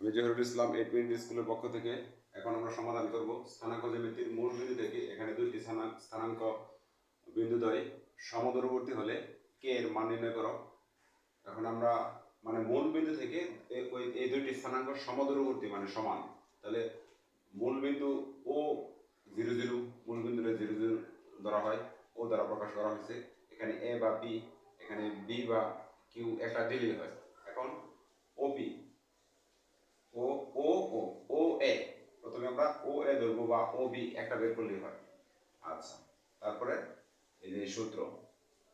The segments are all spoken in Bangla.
আমি জহিরুল ইসলাম এইট মিনিট স্কুলের পক্ষ থেকে এখন আমরা সমাধান করব। স্থানাঙ্ক জ্যামিতির মূল বিন্দু থেকে এখানে দুইটি স্থানাঙ্ক বিন্দুদ্বয় সমদূরবর্তী হলে কে এর মান নির্ণয় করো। এখন আমরা মানে মূল বিন্দু থেকে ওই এই দুইটি স্থানাঙ্ক সমদূরবর্তী মানে সমান। তাহলে মূল বিন্দু ও জিরো জিরো, মূল বিন্দুটা জিরো জিরো ধরা হয়। ও দ্বারা প্রকাশ করা হয়েছে। এখানে এ বা বি এখানে বি বা কিউ একটা দিলেই হয়। এখন ওপি ও ও ও ও, এ। প্রথমে আমরা ও, এ ধরবো বা ও, বি একটা বের করলেই হয়। আচ্ছা তারপরে এই যে সূত্র,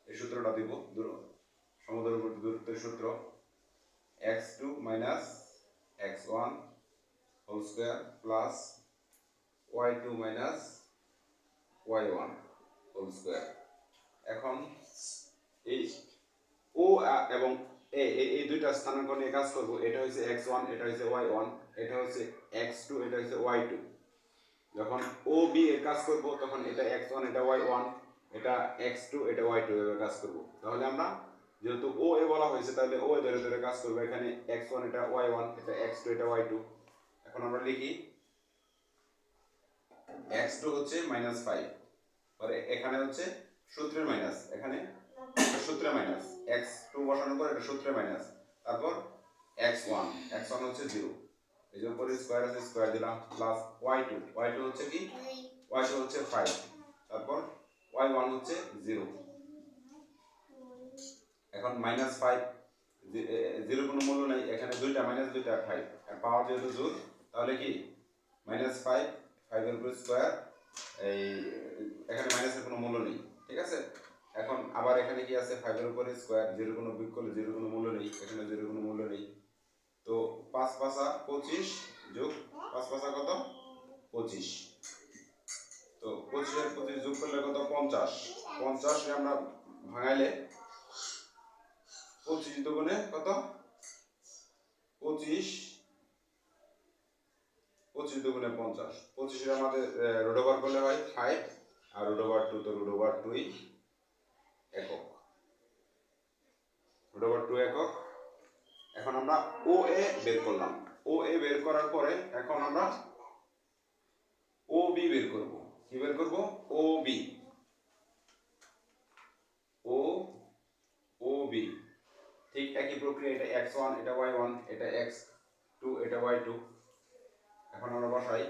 এই সূত্রটা দিব দূর। সমুদ্রবর্তী দূরত্বের সূত্র x two minus x one whole square plus y two minus y one whole square. এখন এই ও এবং দুইটা স্থানাঙ্ক নিয়ে কাজ করব, এটা হচ্ছে এক্স ওয়ান এটা হচ্ছে ওয়াই ওয়ান এটা হচ্ছে এক্স টু এটা হচ্ছে ওয়াই টু যখন ও বি এর কাজ করব, তখন এটা এক্স ওয়ান এটা ওয়াই ওয়ান এটা এক্স টু এটা ওয়াই টু এভাবে কাজ করব। তাহলে আমরা যেহেতু ও এ বলা হয়েছে, তাহলে ও ধরে ধরে কাজ করব। এখানে এক্স ওয়ান এটা ওয়াই ওয়ান এটা এক্স টু এটা ওয়াই টু এখন আমরা লিখি এক্স টু হচ্ছে মাইনাস ফাইভ পরে এখানে হচ্ছে সূত্রের মাইনাস এখানে সূত্রে মাইনাস এক্স টু বসানোর পর এটা সূত্রে মাইনাস তারপর এক্স ওয়ান এক্স ওয়ান হচ্ছে জিরো এই যে উপরে স্কোয়ার আছে স্কোয়ার দিলাম plus y two y two হচ্ছে কি? ওয়াই টু হচ্ছে ফাইভ তারপর ওয়াই ওয়ান হচ্ছে জিরো এখন মাইনাস ফাইভ জিরো কোনো মূল্য নেই, এখানে দুইটা মাইনাস দুইটা ফাইভ আর পাওয়ার যেহেতু জোর তাহলে কি? মাইনাস ফাইভ ফাইভের উপর স্কোয়ার এই, এখানে মাইনাসের কোনো মূল্য নেই। ঠিক আছে? এখন আবার এখানে কি আছে? ফাইভের উপরে স্কোয়ার জিরো কোনো বিয়োগ করলে জিরো কোনো মূল্য নেই, এখানে জিরো কোনো মূল্য নেই। তো পাঁচ পাঁচা পঁচিশ যোগ, পাঁচ পাঁচা কত? পঁচিশ। তো পঁচিশের পঁচিশ যোগ করলে কত? পঞ্চাশ। পঞ্চাশকে আমরা ভাঙাইলে পঁচিশ দুগুণে কত? পঁচিশ। পঁচিশ দুগুণে পঞ্চাশ। পঁচিশের আমাদের রুট ওভার করলে হয় ফাইভ আর রুট ওভার টু তো রুট ওভার টুই একক। রুট ওভার টু একক। এখন আমরা ও এ বের করলাম। ও এ বের করার পরে এখন আমরা ও বি বের করব। কি বের করব? ও বি ও ও বি ঠিক একই প্রক্রিয়া, এটা এক্স ওয়ান এটা ওয়াই ওয়ান এটা এক্স টু এটা ওয়াই টু এখন আমরা বসাই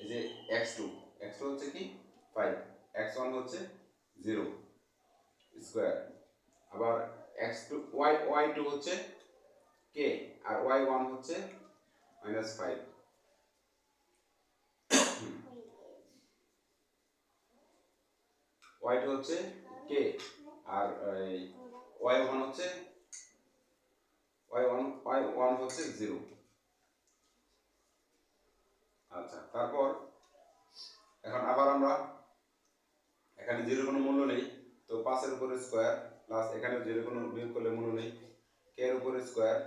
এই যে এক্স টু এক্স টু হচ্ছে কি? ফাইভ এক্স ওয়ান হচ্ছে জিরো স্কোয়ার আবার x two y y two হচ্ছে কে আর ওয়াই ওয়ান হচ্ছে মাইনাস ফাইভ ওয়াই টু হচ্ছে কে আর ওয়াই ওয়ান হচ্ছে ওয়াই ওয়ান ওয়াই ওয়ান হচ্ছে জিরো আচ্ছা তারপর এখন আবার আমরা এখানে জিরো কোনো মূল্য নেই, তো পাঁচের উপরে স্কোয়ার প্লাস এখানে জিরো কোনো বিয়োগ করলে মূল্য নেই কে এর উপরে স্কোয়ার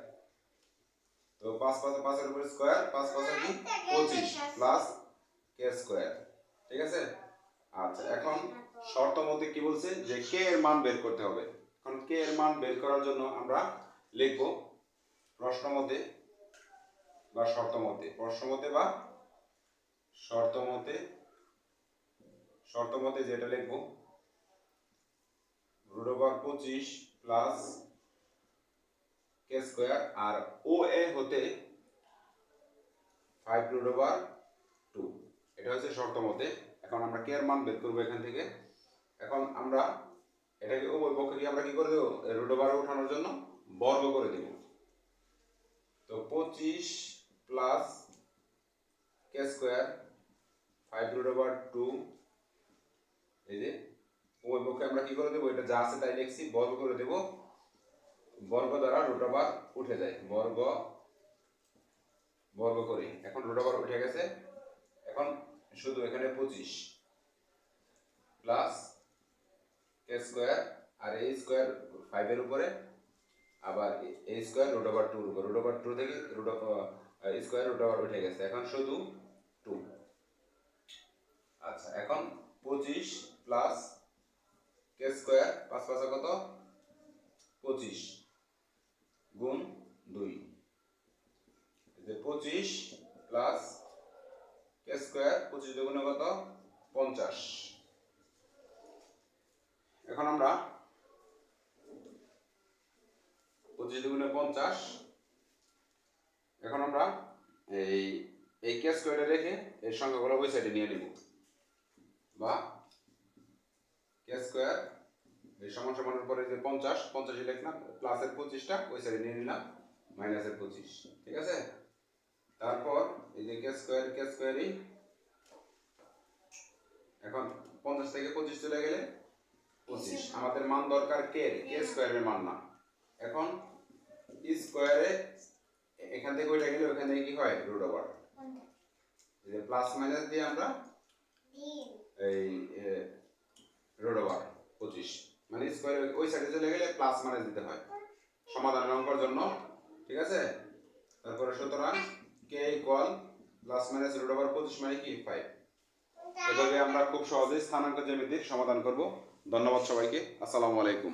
তো পাঁচ পাঁচ পাঁচের উপরে স্কোয়ার পাঁচ পাঁচে কি? পঁচিশ প্লাস কে স্কোয়ার ঠিক আছে? আচ্ছা এখন শর্ত মতে কি বলছে? যে কে এর মান বের করতে হবে এখন কে এর মান বের করার জন্য আমরা লিখব প্রশ্ন মতে বা শর্ত মতে, প্রশ্ন মতে বা শর্ত মতে শর্ত মতে যেটা লিখব রুট ওভার পঁচিশ প্লাস কে স্কোয়ার আর ও এ হতে ফাইভ রুট ওভার টু এটা হচ্ছে শর্ত মতে। এখন আমরা কে এর মান বের করব এখান থেকে। এখন আমরা এটাকে উভয় পক্ষে কি আমরা কি করে দেবো? রুট ওভারে ওঠানোর জন্য বর্গ করে দেব। তো পঁচিশ plus k square five root over two এই যে উভয় পক্ষে আমরা কি করে দেবো? এটা যা আছে তাই লিখছি, বর্গ করে দেব। বর্গ দ্বারা রুট ওভার উঠে যায়। বর্গ বর্গ করি। এখন রুট ওভার উঠে গেছে। এখন শুধু এখানে পঁচিশ প্লাস কে স্কোয়ার আর এই স্কোয়ার ফাইভের উপরে। আবার এই স্কোয়ার রুট ওভার টুর উপর। রুট ওভার টু থেকে রুট স্কোয়ার রুট ওভার উঠে গেছে। এখন শুধু টু আচ্ছা এখন পঁচিশ প্লাস কে স্কোয়ার? পাঁচ পাঁচা কত? পঁচিশ। গুণ দুই। পঁচিশ প্লাস কে স্কোয়ার? পঁচিশ দুগুণে কত? পঞ্চাশ। এখন আমরা পঁচিশ দুগুণে পঞ্চাশ। এখন আমরা এই এই কে স্কোয়ারে রেখে এর সংখ্যাগুলো ওই সাইডে নিয়ে নিব। বা কে স্কোয়ার এই সমান সমানের পরে যে পঞ্চাশ পঞ্চাশে লিখলাম প্লাসের পঁচিশটা ওই সাইডে নিয়ে নিলাম মাইনাসের পঁচিশ ঠিক আছে? তারপর এই যে কে স্কোয়ার কে স্কোয়ারই এখন পঞ্চাশ থেকে পঁচিশ চলে গেলে পঁচিশ। আমাদের মান দরকার কে কে স্কোয়ারের মান না। এখন স্কোয়ারে এখান থেকে ওইটা গেলে ওখান থেকে কি হয়? রুট ওভার প্লাস মাইনাস দিয়ে আমরা এই রোড ওভার পঁচিশ। মানে স্কোয়ার ওই সাইডে চলে গেলে প্লাস মাইনাস দিতে হয়। সমাধানের অঙ্কর জন্য, ঠিক আছে? তারপরে সুতরাং k equal plus minus root over পঁচিশ মানে কি? ফাইভ এভাবে আমরা খুব সহজেই স্থানাঙ্ক জ্যামিতির সমাধান করব। ধন্যবাদ সবাইকে। আসসালামু আলাইকুম।